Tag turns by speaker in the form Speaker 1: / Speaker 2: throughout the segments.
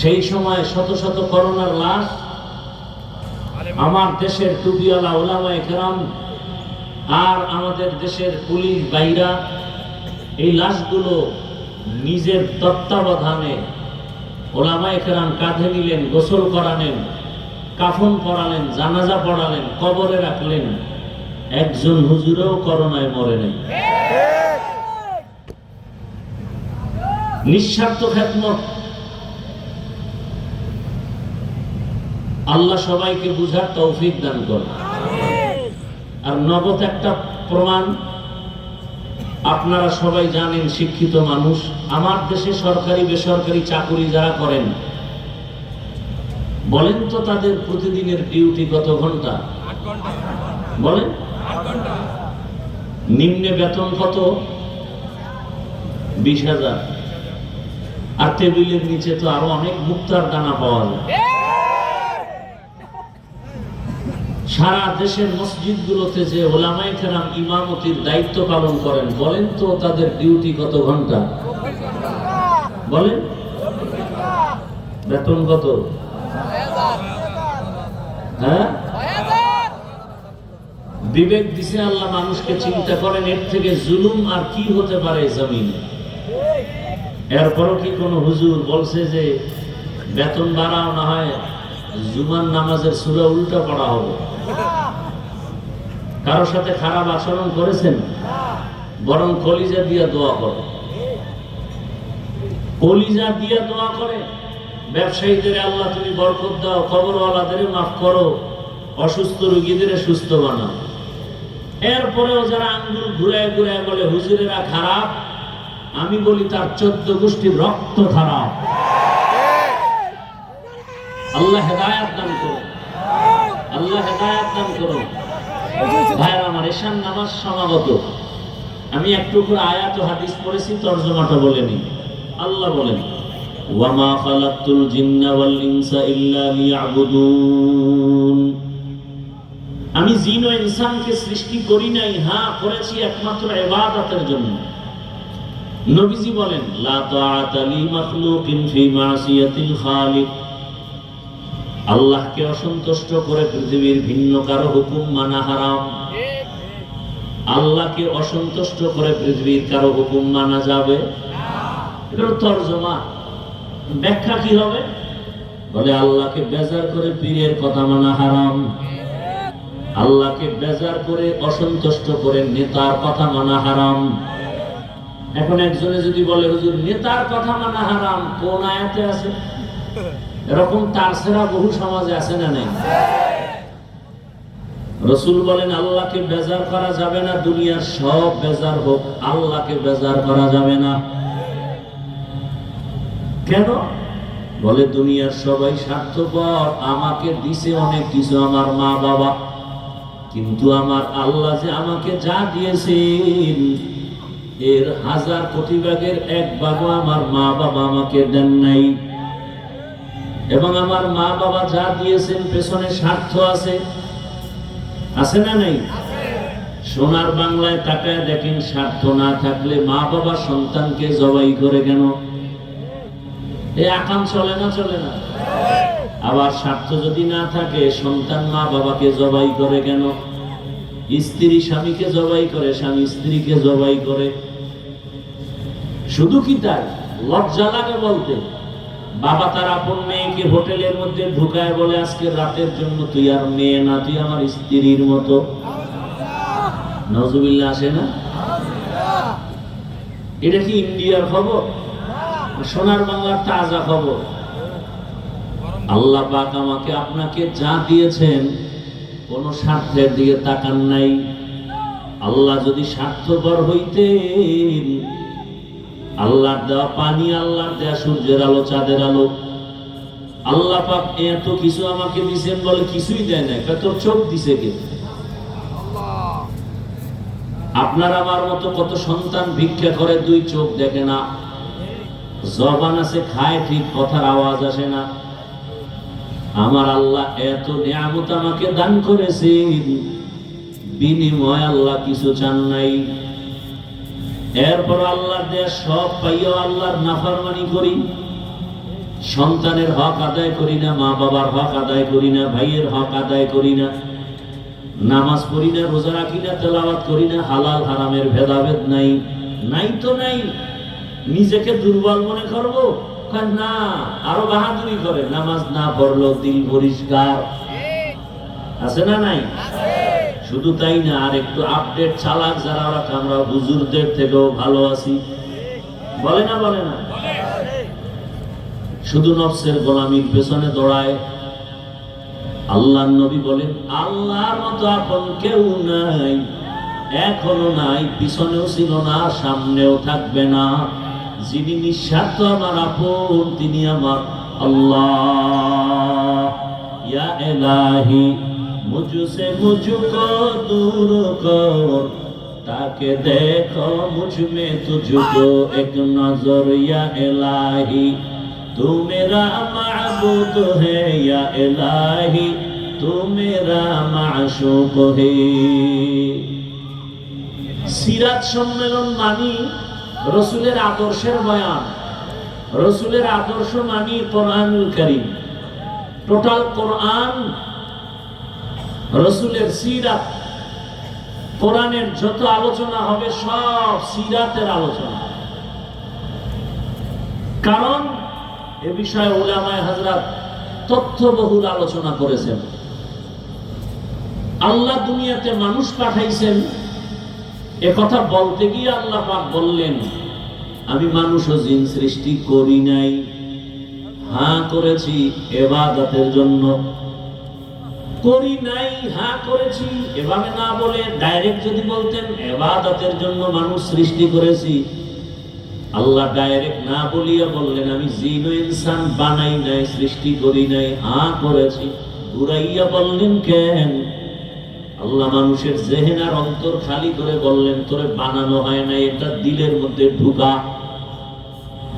Speaker 1: সেই সময় শত শত করোনার লাশ আমার দেশের টুপিওয়ালা ওলামা একরাম আর আমাদের দেশের পুলিশ বাইরা এই লাশগুলো নিজের তত্ত্বাবধানে ওলামা একরাম কাঁধে নিলেন গোসল করালেন কাফন পড়ালেন জানাজা পড়ালেন কবরে রাখলেন। একজন হুজুরেও করোনায় মরে নেই। নিঃস্বার্থ খ্যাতমত আল্লাহ সবাইকে বুঝার তৌফিক দান করে আর নগদ একটা প্রমাণ, আপনারা সবাই জানেন শিক্ষিত মানুষ, আমার দেশে সরকারি, বেসরকারি চাকুরি যারা করেন, বলেন তো তাদের প্রতিদিনের ডিউটি কত ঘণ্টা? বলেন? নিম্নে বেতন কত? বিশ হাজার। আর টেবিলের নিচে তো আরও অনেক মুক্তার দানা পাওয়া যায়। সারা দেশের মসজিদগুলোতে যে ওলামাই কেরাম ইমামতির দায়িত্ব পালন করেন, বলেন তো তাদের ডিউটি কত ঘণ্টা? বলেন। বেতন কত? হ্যাঁ? বিবেক দিছে আল্লাহ মানুষকে চিন্তা করেন, এর থেকে জুলুম আর কি হতে পারে জমিনে? এরপরও কি কোনো হুজুর বলছে যে বেতন বাড়াও না হয়? জুমার নামাজের সুরা উল্টা পড়া হবে। কারোর সাথে খারাপ আচরণ করেছেন? বরং কলিজা দিয়ে দোয়া করে। কলিজা দিয়ে দোয়া করে, ব্যবসায়ীদের আল্লাহ তুমি বরকত দাও, খবরওয়ালাদের মাফ করো, অসুস্থ রোগীদের সুস্থ বানাও। এরপরেও যারা আঙ্গুল ঘুরায় ঘুরায় বলে, হুজুরেরা খারাপ? আমি বলি, তার চোদ্দ গোষ্ঠীর রক্ত খারাপ। আল্লাহ হেদায়াত দান করো। আল্লাহ হেদায়াত দান করো। ভাইরা আমার এশান নামাজ সমাগত। আমি একটু করে আয়াত হাদিস পড়েছি, তর্জমাটা বলে নি আল্লাহ বলেন, ওয়ামা খালাকতুল জিন্না ওয়াল ইনসা ইল্লা লিয়াবুদুন। আমি জিন ও ইনসানকে সৃষ্টি করি নাই হ্যাঁ করেছি একমাত্র ইবাদতের জন্য। নবীজি বলেন, লা তাআতা লি মাখলুকিন ফি মাসিয়াতিল খালিক। আল্লাহকে অসন্তুষ্ট করে পৃথিবীর ভিন্ন কারও হুকুম মানা হারাম। আল্লাহকে অসন্তুষ্ট করে পৃথিবীর কারও হুকুম মানা যাবে? ব্যাখ্যা কি হবে? বলে, আল্লাহকে বেজার করে পীরের কথা মানা হারাম। আল্লাহকে বেজার করে অসন্তুষ্ট করে নেতার কথা মানা হারাম। এখন একজনে যদি বলে, হুজুর, নেতার কথা মানা হারাম, কোন আয়াতে আছে? এরকম তার সেরা বহু সমাজে আছে না নেই? রসুল বলেন, আল্লাহকে বেজার করা যাবে না, দুনিয়ার সব বেজার হোক, আল্লাহকে বেজার করা যাবে না। কেন? বলে, দুনিয়ার সবাই স্বার্থপর, আমাকে দিছে অনেক কিছু আমার মা বাবা। কিন্তু আমার আল্লাহ যে আমাকে যা দিয়েছেন, এর হাজার কোটি ভাগের এক ভাগও আমার মা বাবা আমাকে দেন নাই। এবং আমার মা বাবা যা দিয়েছেন, পেছনে স্বার্থ আছে। আছে না নাই? সোনার বাংলায় তাকায় দেখেন, স্বার্থ না থাকলে মা বাবা সন্তানকে জবাই করে কেন? এই আকাম চলে না চলে না? আবার স্বার্থ যদি না থাকে, সন্তান মা বাবাকে জবাই করে কেন? স্ত্রী স্বামীকে জবাই করে, স্বামী স্ত্রীকে জবাই করে। শুধু কি তাই? লজ্জা লাগে বলতে। বাবা তার আপন মেয়েকে হোটেলের মধ্যে ঢুকায় বলে, আজকে রাতের জন্য তুই আর মেয়ে না, তুই আমার স্ত্রীর মতো। নজুবিল্লা আসে না? এটা কি ইন্ডিয়ার খবর? সোনার বাংলার তাজা খবর। আল্লাহ পাক আমাকে আপনাকে যা দিয়েছেন, কোন স্বার্থের দিকে তাকান নাই। আল্লাহ যদি স্বার্থপর হইতেন আল্লাহর দেওয়া পানি, আল্লাহর দেওয়া সূর্যের আলো, চাঁদের আলো। আল্লাহ পাক এত কিছু আমাকে দিছেন বলে কিছুই দেয় না তোর চোখ দিছে কে? আপনার আমার মতো কত সন্তান ভিক্ষা করে দুই চোখ দেখে না। জবান আছে, খায় ঠিক, কথার আওয়াজ আসে না। আমার আল্লাহ এত নিয়ামত আমাকে দান করেছেন। বিনিময় আল্লাহ কিছু চান নাই। এরপর আল্লাহর দেয়া সব পাইয়া আল্লাহর নাফরমানি করি সন্তানের হক আদায় করি না মা বাবার হক আদায় করি না ভাইয়ের হক আদায় করি না নামাজ পড়ি না রোজা রাখি না তেলাওয়াত করি না হালাল হারামের ভেদাভেদ নাই নাই তো নাই। নিজেকে দুর্বল মনে করব? না আরও বাহাদুরি করে। নামাজ না পড়ল দিল পরিষ্কার। আছে না নাই? শুধু তাই না, আর একটু আপডেট চালাক যারা ওরা আমরা হুজুরদের থেকেও ভালো আছি। বলে না বলে না? শুধু নফসের গোলামির পেছনে দৌড়ায়। আল্লাহ নবী বলেন আল্লাহর মতো আপন কেউ নাই, এখনও নাই, পিছনেও ছিল না, সামনেও থাকবে না। যিনি নিঃস্বার্থ আমার আপন, তিনি আমার আল্লাহ। ইয়া এলাহি মুঝুসে মুঝুকো দূর কর। তাকে দেখো মুঝ মে তুঝকো এক নজর, ইয়া এলাহি। তু মেরা মাবুদ হে, ইয়া এলাহি। তু মেরা মাশুক হে। সিরাত সম্মেলন মানি রসুলের আদর্শের বয়ান। রসুলের আদর্শ মানি কোরআনুল করিম। টোটাল কোরআন রসুলের সিরাত, কোরআনের যত আলোচনা হবে, সব সিরাতের আলোচনা। কারণ এ বিষয়ে ওলামায় হাজরাত তথ্যবহুল আলোচনা করেছেন। আল্লাহ দুনিয়াতে মানুষ পাঠাইছেন। এ কথা বলতে গিয়ে আল্লাহ পাক বললেন, আমি মানুষ ও জিন সৃষ্টি করি নাই। হ্যাঁ করেছি। এবাদতের জন্য করি নাই হ্যাঁ করেছি। এভাবে না বলে ডাইরেক্ট যদি বলতেন, এবাদতের জন্য মানুষ সৃষ্টি করেছি। আল্লাহ ডাইরেক্ট না বলিয়া বললেন, আমি জিন ইনসান বানাই নাই, সৃষ্টি করি নাই, হা করেছি। ঘুরাইয়া বললেন, কেন? আল্লাহ মানুষের জেহেন আর অন্তর খালি করে বললেন, তোরে বানানো হয় না এটা দিলের মধ্যে ঢুকা।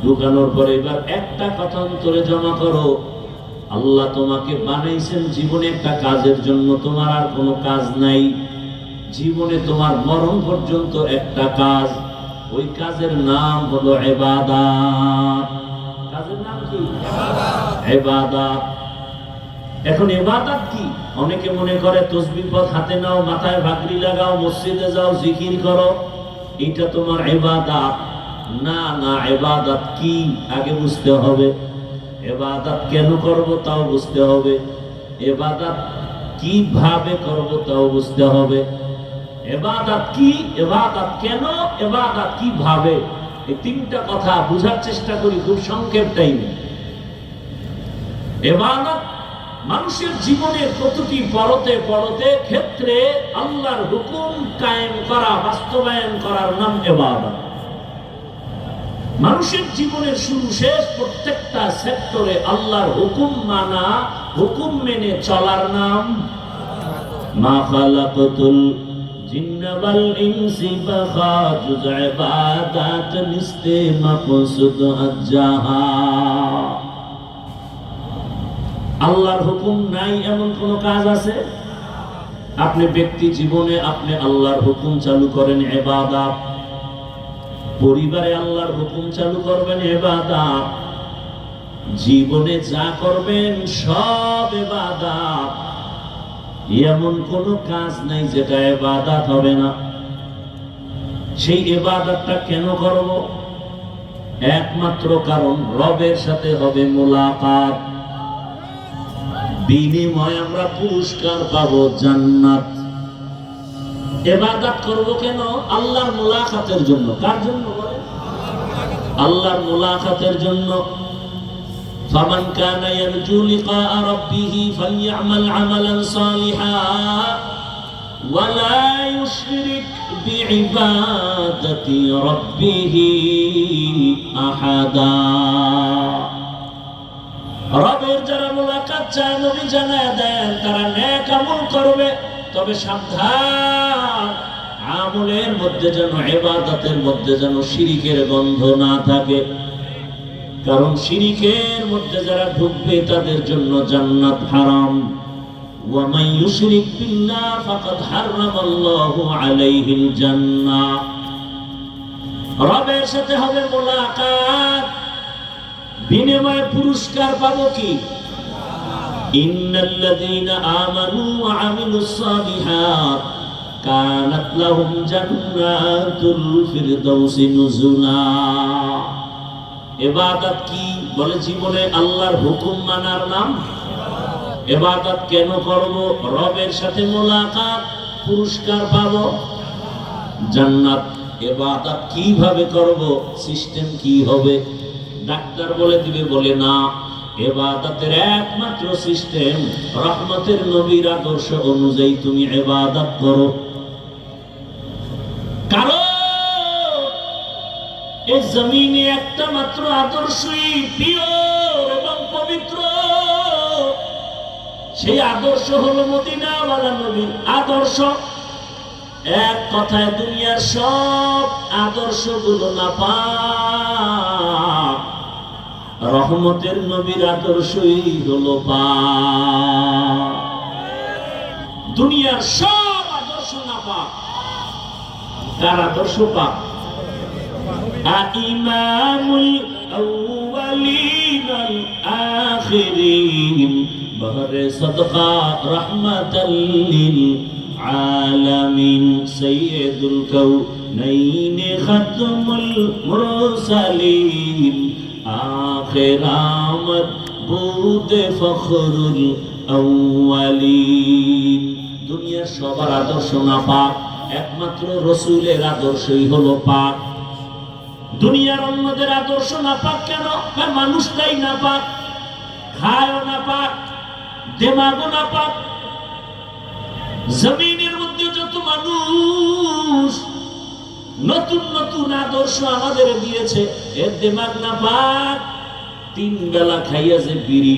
Speaker 1: ঢুকানোর পরে এবার একটা কথা অন্তরে জমা করো। আল্লাহ তোমাকে বানাইছেন জীবনে একটা কাজের জন্য তোমার আর কোনো কাজ নাই। জীবনে তোমার মরণ পর্যন্ত একটা কাজ। ওই কাজের নাম হলো এবাদাত। কাজের নাম কি? এবাদাত। এখন এবাদাত কি? অনেকে মনে করে তসবির পথ হাতে নাও মাথায় ভাগরি লাগাও মসজিদে যাও জিকির করো। এটা তোমার এবাদাত। না না এবাদাত কি? আগে বুঝতে হবে। এবাদাত কেন করব তাও বুঝতে হবে। এবাদাত কীভাবে করব তাও বুঝতে হবে। এবাদাত কি, এবাদাত কেন, এবাদাত কীভাবে? এই তিনটা কথা বুঝার চেষ্টা করি খুব সংক্ষেপ টাইমে। এবাদাত মানুষের জীবনের প্রতিটি পরতে পরতে ক্ষেত্রে আল্লাহর হুকুম কায়েম করা, বাস্তবায়ন করার নাম এবাদত। মানুষের জীবনের শুরু শেষ, প্রত্যেকটা সেক্টরে আল্লাহর হুকুম মানা, হুকুম মেনে চলার নাম। মা খালাকাতুল জিন্না ওয়াল ইনসি বাখা জুজ ইবাদাত নিস্তে মাকসুদ আজ্জাহা। আল্লাহর হুকুম নাই এমন কোন কাজ আছে? আপনি ব্যক্তি জীবনে আপনি আল্লাহর হুকুম চালু করেন এবাদাত পরিবারে আল্লাহর হুকুম চালু করবেন, এবাদাত। জীবনে যা করবেন, সব এবাদাত। এমন কোন কাজ নাই যেটা এবাদাত হবে না। সেই এবাদাতটা কেন করব? একমাত্র কারণ রবের সাথে হবে মোলাকাত। বিনিময় আমরা পুরস্কার পাবো জান্নাত। এবাদত করব কেন আল্লাহর মোলাকাতের জন্য কার জন্য বলেন আল্লাহর মোলাকাতের জন্য فمن كان يرجو لقاء ربه فليعمل عملا صالحا ولا يشرك بعبادة ربه أحدا রবের যারা মোলাকাত চায় নবী জানায় দেন তারা নেক আমল করবে তবে সাবধান। আমলের মধ্যে যেন এবাদতের মধ্যে যেন শিরিকের গন্ধ না থাকে। কারণ শিরিকের মধ্যে যারা ঢুকবে, তাদের জন্য জান্নাত হারাম। ওয়ামাই ইউশরিক বিল্লাহ ফাকাদ হারামাল্লাহু আলাইহিল জান্নাহ। রবের সাথে হবে মোলাকাত। বিনিময়ে পুরস্কার পাবো কি? নুজুলা। এবাদত কি? বলে জীবনে আল্লাহর হুকুম মানার নাম? কেন করব? রবের সাথে মোলাকাত, পুরস্কার পাবো? জান্নাত। এবাদত কীভাবে করব? সিস্টেম কি হবে? ডাক্তার বলে দিবে, বলে না। এবাদতের একমাত্র সিস্টেম রহমতের নবীর আদর্শ অনুযায়ী তুমি এবাদত করো। কারণ এই জমিনে একটা মাত্র আদর্শই এবং পবিত্র। সেই আদর্শ হলো মদিনাওয়ালা নবীর আদর্শ? এক কথায় দুনিয়ার সব আদর্শগুলো না পাক রহমতের নবীর আদর্শই হলো পা দুনিয়ার সব আদর্শ না পাক তার আদর্শ পাক? ইমামুল আউয়ালিন আল আখিরিন। বহরে সদকা রহমাতাল লিল আলামিন। সাইয়্যিদুল কাউনাইন খাতমুল মুরসালিন। آخر آمد بود فخر الأولين দুনিয়ার সবার আদর্শ না পাক একমাত্র রসুলের আদর্শই হলো পাক দুনিয়ার অন্যদের আদর্শ না পাক কেন কারণ মানুষটাই না পাক খায়ও না পাক দেমাগও না পাক জমিনের মধ্যে যত মানুষ নতুন নতুন আদর্শ আমাদের দিয়েছে। এর দেমাগ না পাক, তিন বেলা খাইয়া যে বিড়ি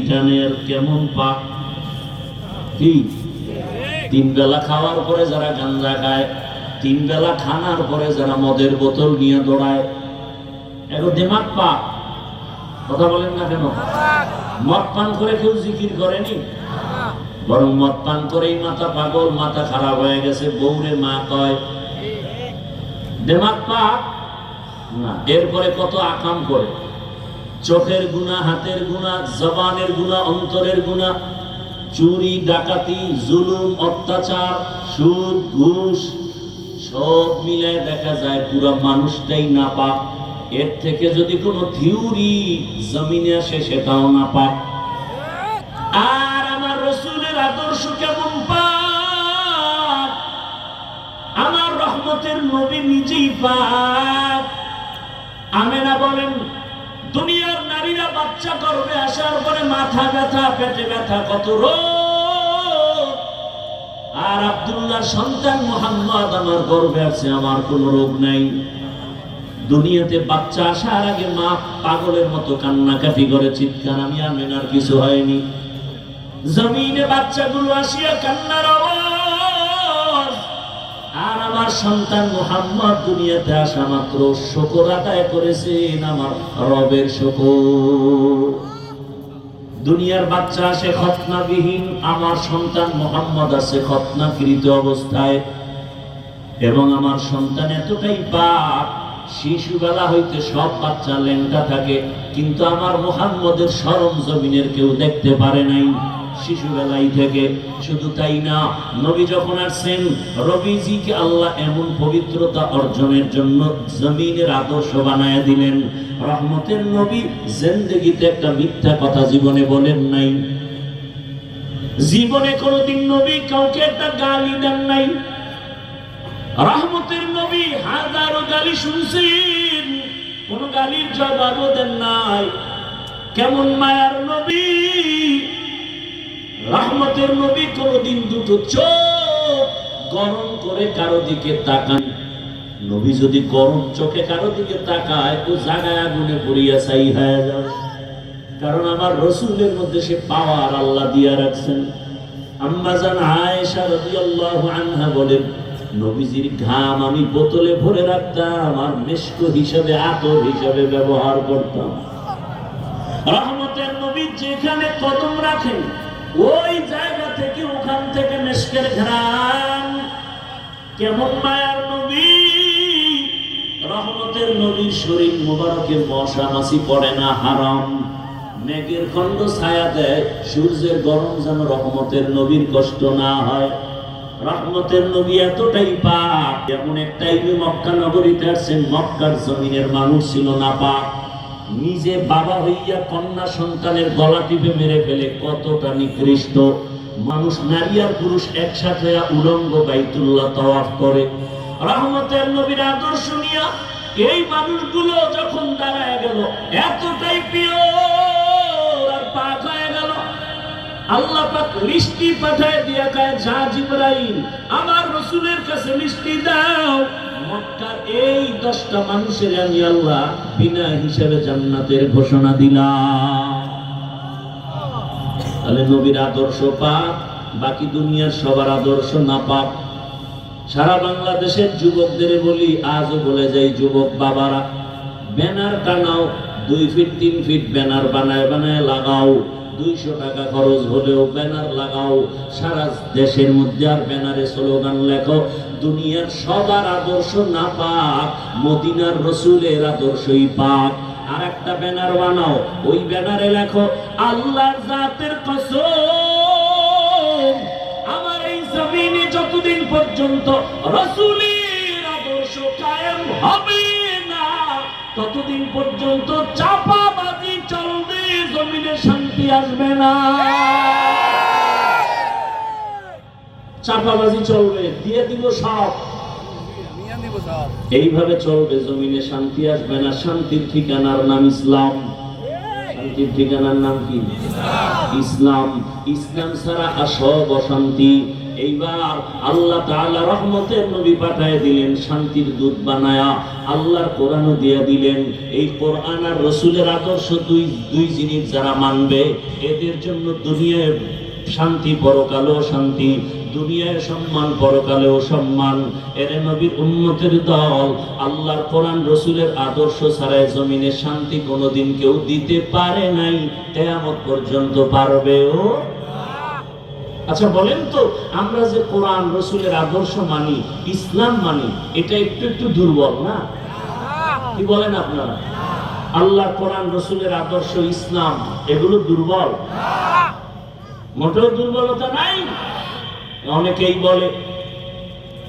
Speaker 1: কেমন পাক। কি তিন বেলা খাওয়ার পরে যারা গাঞ্জা খায়, তিন বেলা খানার পরে যারা মদের বোতল নিয়ে দৌড়ায়। এখন দেমাগ পা কথা বলেন না কেন? মদ পান করে কেউ জিকির করেনি? বরং মদ পান করেই মাথা পাগল, মাথা খারাপ হয়ে গেছে বৌরে মা কয় দেমাগ পা না। এরপরে কত আকাম করে? চোখের গুণা, হাতের গুণা, জবানের গুণা, অন্তরের গুণা, চুরি, ডাকাতি, জুলুম, অত্যাচার, সুদ, ঘুষ, সব মিলে দেখা যায় পুরো মানুষটাই না পাক এর থেকে যদি কোনো থিওরি জমিনে আসে, সেটাও না পাক রহমতের নবী নিজেই পাক আমেনা বলেন, দুনিয়ার নারীরা বাচ্চা করবে, আসার পরে মাথা ব্যথা, পেটে ব্যথা কত আর আব্দুল্লাহ সন্তান মোহাম্মদ আমার গর্বে আছে, আমার কোনো রোগ নাই। দুনিয়াতে বাচ্চা আসার আগে মা পাগলের মতো কান্নাকাটি করে, চিৎকার, আমি আমেনার কিছু হয়নি। জমিনে বাচ্চাগুলো আসিয়া কান্নার আওয়াজ আর আমার সন্তান মোহাম্মদ দুনিয়াতে আসা মাত্র শকর আদায় করেছেন আমার রবের শকর। দুনিয়ার বাচ্চা আসে খতনাবিহীন, আমার সন্তান মোহাম্মদ আছে খতনাকৃত অবস্থায়। এবং আমার সন্তান এতটাই পাপ শিশুবেলা হইতে সব বাচ্চা লেঙ্গা থাকে, কিন্তু আমার মোহাম্মদের সরম জমিনের কেউ দেখতে পারে নাই। শিশুবেলাই থেকে। শুধু তাই না, নবী যখন আসছেন, রবিজিকে আল্লাহ এমন পবিত্রতা অর্জনের জন্য জমিনের আদর্শ বানায় দিলেন। রহমতের নবী জেন্দেগিতে একটা মিথ্যা কথা জীবনে বলেন নাই। জীবনে কোনোদিন নবী কাউকে একটা গালি দেন নাই। রহমতের নবী হাজারো গালি শুনছেন, কোন গালির জবাবও দেন নাই। কেমন মায়ার নবী? রহমতের নবী কোনদিন দুটো চোখ গরম করে কারও দিকে তাকান। নবী যদি গরম চোখে কারও দিকে তাকায়, তো জাগায় আগুনে পড়িয়া ছাই হয়ে যাবে কারণ আমার রসুলের মধ্যে সে পাওয়ার আল্লাহ দিয়া রাখছেন। আম্মা জান আয়েশা রাদিয়াল্লাহু আনহা বলেন, নবীজির ঘাম আমি বোতলে ভরে রাখতাম আর মেশক হিসাবে, আতর হিসাবে ব্যবহার করতাম। রহমতের নবী যেখানে কদম রাখেন ওই জায়গা থেকে, ওখান থেকে মেশকের ঘ্রাণ। কেমন মায়ার নবী? রহমতের নবীর শরীর মোবারকে মশা মাসি পড়ে না, হারাম। মেঘের খণ্ড ছায়া দেয়, সূর্যের গরম যেন রহমতের নবীর কষ্ট না হয়। রহমতের নবী এতটাই পাক এমন একটাই মক্কা নগরীতে আসছেন, মক্কার জমিনের মানুষ ছিল না পাক নিজে বাবা হইয়া কন্যা সন্তানের গলা টিপে মেরে ফেলে, কতটা নিকৃষ্ট। মানুষ নারী আর পুরুষ একসাথে উলঙ্গ বাইতুল্লাহ তাওয়াফ করে। রহমতের নবীর আদর্শ নিয়া এই মানুষগুলো যখন দাঁড়ায় গেল, এতটাই প্রিয় আর পাক হয়ে গেল। আল্লাহ পাক লিস্টি পাঠায় দিয়া কয়, যা জিব্রাইল, আমার রসুলের কাছে লিস্টি দাও। মক্কার এই দশটা মানুষের আমি আল্লাহ বিনা হিসাবে জান্নাতের ঘোষণা দিলাম। তাহলে নবীর আদর্শ বাকি দুনিয়ার সবার আদর্শ না পাক। সারা বাংলাদেশের যুবকদের বলি, আজও বলে যাই যুবক বাবারা, ব্যানার টানাও, দুই ফিট, তিন ফিট ব্যানার বানায় বানায় লাগাও। দুইশো টাকা খরচ হলেও ব্যানার লাগাও। সারা দেশের মধ্যে আর ব্যানারে স্লোগান লেখো দুনিয়ার সবার আদর্শ না পাক, মদিনার রসুলের আদর্শই পাক। আর একটা ব্যানার বানাও, ওই ব্যানারে লেখো, আল্লাহর জাতের কসম, আমার এই জমিনে যতদিন পর্যন্ত রসুলের আদর্শ কায়েম হবে না, ততদিন পর্যন্ত চাপাবাজি চলবে, জমিনে শান্তি আসবে না। চাপাবাজি চলবে, দিয়ে দিব সব। এইভাবে চলবে, জমিনে শান্তি আসবে না, শান্তির ঠিকানার নাম ইসলাম। শান্তির ঠিকানার নাম কি? ইসলাম। ইসলাম ছাড়া আর সব অশান্তি। এইবার আল্লাহ তাআলা রহমতের নবী পাঠায় দিলেন, শান্তির দূত বানায়া আল্লাহর কোরআনও দিয়ে দিলেন। এই কোরআন আর রসুলের আদর্শ দুই দুই জিনিস যারা মানবে, এদের জন্য দুনিয়ায় শান্তি পরকালেও শান্তি দুনিয়ায় সম্মান, পরকালেও সম্মান। এর নবীর উন্নতের দল, আল্লাহর কোরআন, রসুলের আদর্শ ছাড়াই জমিনে শান্তি কোনোদিন কেউ দিতে পারে নাই। কেয়ামত পর্যন্ত পারবেও আচ্ছা বলেন তো, আমরা যে কোরআন, রসুলের আদর্শ মানি, ইসলাম মানি, এটা একটু একটু দুর্বল না? কি বলেন আপনারা? আল্লাহ কোরআন, রসুলের আদর্শ, ইসলাম, এগুলো দুর্বল? মোটেও দুর্বলতা নাই? অনেকেই বলে,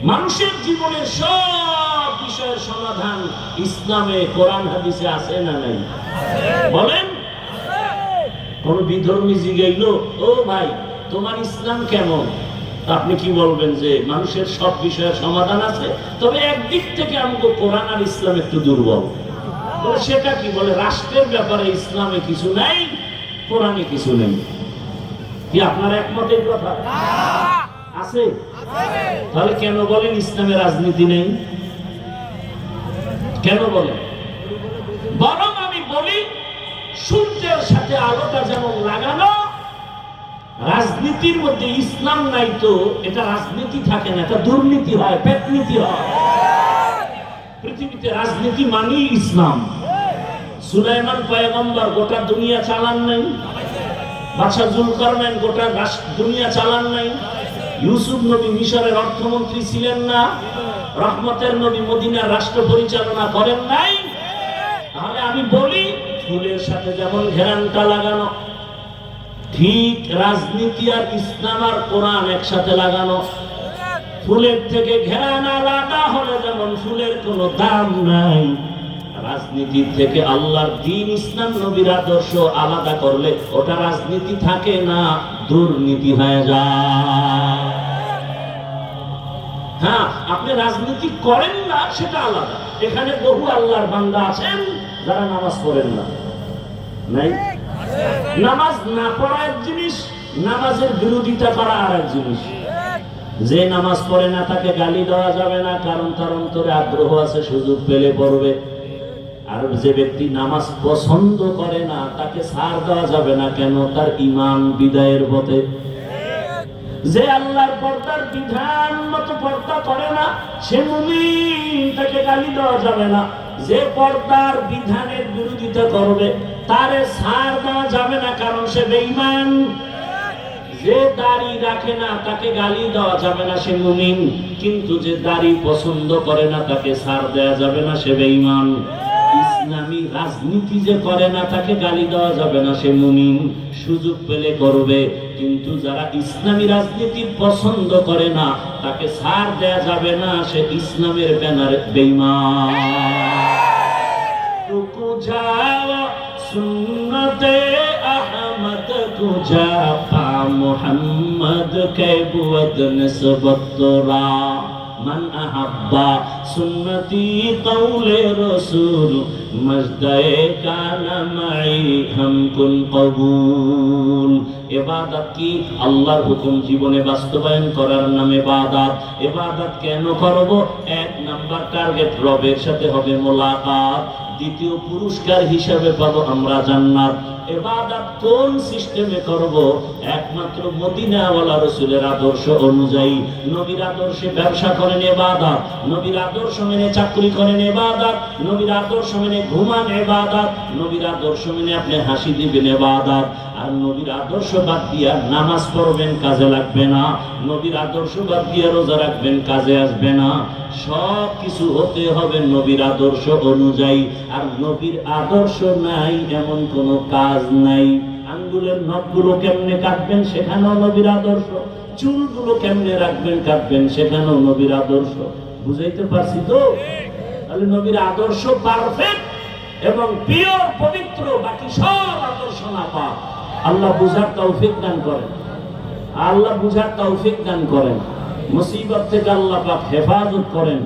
Speaker 1: মানুষের জীবনের সব বিষয়ের সমাধান ইসলামে, কোরআন, হাদিসে আছে না নাই? বলেন, কোন বিধর্মী জিগাইল ও ভাই, তোমার ইসলাম কেমন? আপনি কি বলবেন যে, মানুষের সব বিষয়ের সমাধান আছে, তবে একদিক থেকে আমাকে কোরআন আর ইসলাম একটু দুর্বল। বলে, সেটা কি? বলে, রাষ্ট্রের ব্যাপারে ইসলামে কিছু নাই, কোরআনে কিছু নেই। কি আপনার একমত এই কথা? আছে? তাহলে কেন বলেন ইসলামে রাজনীতি নেই? কেন বলেন? বরং আমি বলি, সূর্যের সাথে আলোটা যেমন লাগানো, রাজনীতির মধ্যে ইসলাম নাই তো, এটা রাজনীতি থাকে না, এটা দুর্নীতি হয়, পেটনীতি হয়। পৃথিবীতে রাজনীতি মানি ইসলাম। সুলাইমান পয়গম্বর গোটা দুনিয়া চালান নাই, বাদশাহ জুলকারনাইন গোটা দুনিয়া চালান নাই। ইউসুফ নবী মিশরের অর্থমন্ত্রী ছিলেন না, রহমতের নবী মদিনার রাষ্ট্র পরিচালনা করেন নাই। তাহলে আমি বলি, ফুলের সাথে যেমন ঘেরানটা লাগানো, ঠিক রাজনীতি আর ইসলাম আর কোরআন একসাথে লাগানো। ফুলের থেকে ঘেরান আলাদা হলে যেমন ফুলের কোনো দাম নাই। রাজনীতি থেকে আল্লাহর দিন ইসলাম নবীর আদর্শ আলাদা করলে ওটা রাজনীতি থাকে না, দুর্নীতি হয়ে যায়। হ্যাঁ আপনি রাজনীতি করেন না, সেটা আলাদা। এখানে বহু আল্লাহর বান্দা আছেন, যারা নামাজ পড়েন না। নাই? নামাজ না পড়া এক জিনিস, নামাজের বিরোধিতা করা আর এক জিনিস। যে নামাজ পড়ে না, তাকে গালি দেওয়া যাবে না, কারণ তার অন্তরে আগ্রহ আছে, সুযোগ পেলে পড়বে। আর যে ব্যক্তি নামাজ পছন্দ করে না, তাকে সার দেওয়া যাবে না কেন? তার ইমান বিদায়ের পথে। যে আল্লাহর পর্দার বিধান মতো পর্দা করে না, সে মুমিন, তাকে গালি দেওয়া যাবে না। যে পর্দার বিধানের বিরোধিতা করবে, তারে সার দেওয়া যাবে না, কারণ সে বেঈমান। যে দাড়ি রাখে না, তাকে গালি দেওয়া যাবে না, সে মুমিন। কিন্তু যে দাড়ি পছন্দ করে না, তাকে সার দেওয়া যাবে না, সে বেঈমান। ইসলামী রাজনীতি যে করে না, তাকে গালি দেওয়া যাবে না। সে মুমিন, সুযোগ পেলে করবে। কিন্তু যারা ইসলামী রাজনীতি পছন্দ করে না, তাকে ছাড় দেয়া যাবে না। সে ইসলামের ব্যানার বেইমান সুন্নতে আহমদ মোহাম্মদ কে সুন্নতি কৌলে রসুল, মজদয়ে কানামাই হামকুন কবুল। কি আল্লাহর হুকুম জীবনে বাস্তবায়ন করার কেন করব? এক নাম্বার টার্গেট, রবের সাথে হবে মোলাকাত। দ্বিতীয় পুরস্কার হিসাবে পাব আমরা জান্নাত। এবাদাত কোন সিস্টেমে করব? একমাত্র মদিনাওয়ালা রসুলের আদর্শ অনুযায়ী। নবীর আদর্শে ব্যবসা করেন এবাদত। নবীর আদর্শ মেনে চাকরি করেন এবাদত, নবীর আদর্শ মেনে ঘুমান এবাদত, নবীর আদর্শ মেনে আপনি হাসি দিবেন এবাদত। আর নবীর আদর্শ বাদ দিয়া নামাজ পড়বেন, কাজে লাগবে না। নবীর আদর্শ বাদ দিয়া রোজা রাখবেন, কাজে আসবে না। সব কিছু হতে হবে নবীর আদর্শ অনুযায়ী। আর নবীর আদর্শ নাই, এমন কোনো কাজ নাই। আঙ্গুলের নখগুলো কেমনে কাটবেন, সেখানেও নবীর আদর্শ। চুলগুলো কেমনে রাখবেন, কাটবেন, সেখানেও নবীর আদর্শ। বুঝাইতে পারছি তো? তাহলে নবীর আদর্শ পারফেক্ট এবং পিওর পবিত্র, বাকি সব আদর্শ না পা আল্লাহ বুঝার তৌফিক দান করেন। আল্লাহ বুঝার তৌফিক দান করেন। মুসিবত থেকে আল্লাহ পাক হেফাজত করেন।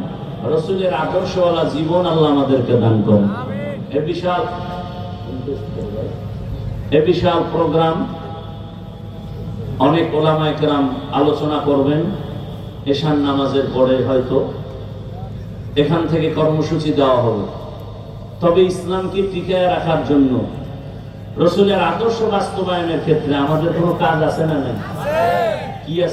Speaker 1: রসুলের আদর্শওয়ালা জীবন আল্লাহ আমাদেরকে দান করেন। এ বিশাল এ বিশাল প্রোগ্রাম। অনেক ওলামায়ে কেরাম আলোচনা করবেন। এশান নামাজের পরে হয়তো এখান থেকে কর্মসূচি দেওয়া হবে। তবে ইসলামকে টিকায় রাখার জন্য রসুলের আদর্শ বাস্তবায়নের ক্ষেত্রে আমাদের কোনো কাজ আছে না নাই? কি আছে?